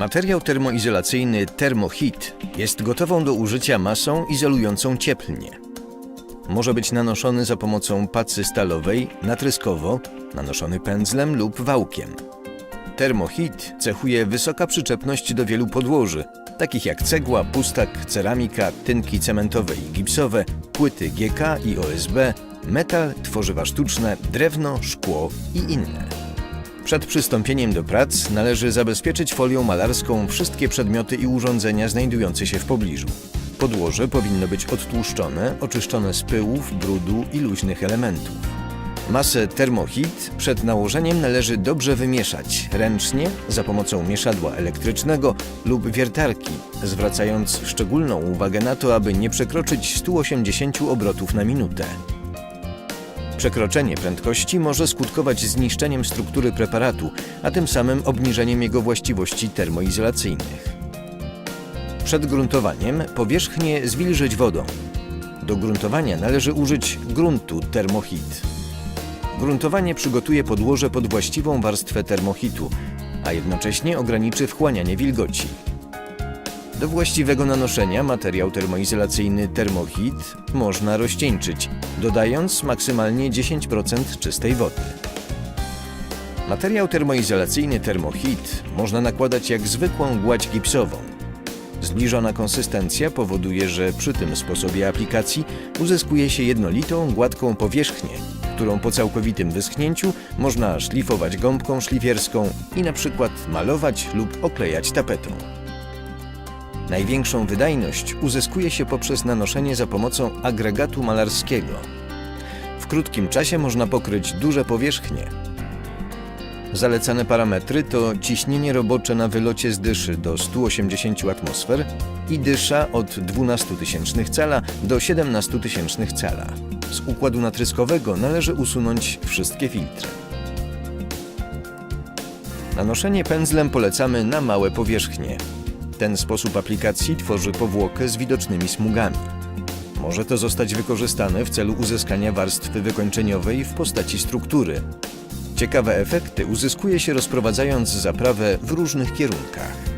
Materiał termoizolacyjny Thermohit jest gotową do użycia masą izolującą cieplnie. Może być nanoszony za pomocą pacy stalowej, natryskowo, nanoszony pędzlem lub wałkiem. Thermohit cechuje wysoka przyczepność do wielu podłoży, takich jak cegła, pustak, ceramika, tynki cementowe i gipsowe, płyty GK i OSB, metal, tworzywa sztuczne, drewno, szkło i inne. Przed przystąpieniem do prac należy zabezpieczyć folią malarską wszystkie przedmioty i urządzenia znajdujące się w pobliżu. Podłoże powinno być odtłuszczone, oczyszczone z pyłów, brudu i luźnych elementów. Masę termohit przed nałożeniem należy dobrze wymieszać ręcznie za pomocą mieszadła elektrycznego lub wiertarki, zwracając szczególną uwagę na to, aby nie przekroczyć 180 obrotów na minutę. Przekroczenie prędkości może skutkować zniszczeniem struktury preparatu, a tym samym obniżeniem jego właściwości termoizolacyjnych. Przed gruntowaniem powierzchnię zwilżyć wodą. Do gruntowania należy użyć gruntu termohit. Gruntowanie przygotuje podłoże pod właściwą warstwę termohitu, a jednocześnie ograniczy wchłanianie wilgoci. Do właściwego nanoszenia materiał termoizolacyjny Thermohit można rozcieńczyć, dodając maksymalnie 10% czystej wody. Materiał termoizolacyjny Thermohit można nakładać jak zwykłą gładź gipsową. Zbliżona konsystencja powoduje, że przy tym sposobie aplikacji uzyskuje się jednolitą, gładką powierzchnię, którą po całkowitym wyschnięciu można szlifować gąbką szlifierską i na przykład malować lub oklejać tapetą. Największą wydajność uzyskuje się poprzez nanoszenie za pomocą agregatu malarskiego. W krótkim czasie można pokryć duże powierzchnie. Zalecane parametry to ciśnienie robocze na wylocie z dyszy do 180 atmosfer i dysza od 12 tysięcznych cala do 17 tysięcznych cala. Z układu natryskowego należy usunąć wszystkie filtry. Nanoszenie pędzlem polecamy na małe powierzchnie. Ten sposób aplikacji tworzy powłokę z widocznymi smugami. Może to zostać wykorzystane w celu uzyskania warstwy wykończeniowej w postaci struktury. Ciekawe efekty uzyskuje się rozprowadzając zaprawę w różnych kierunkach.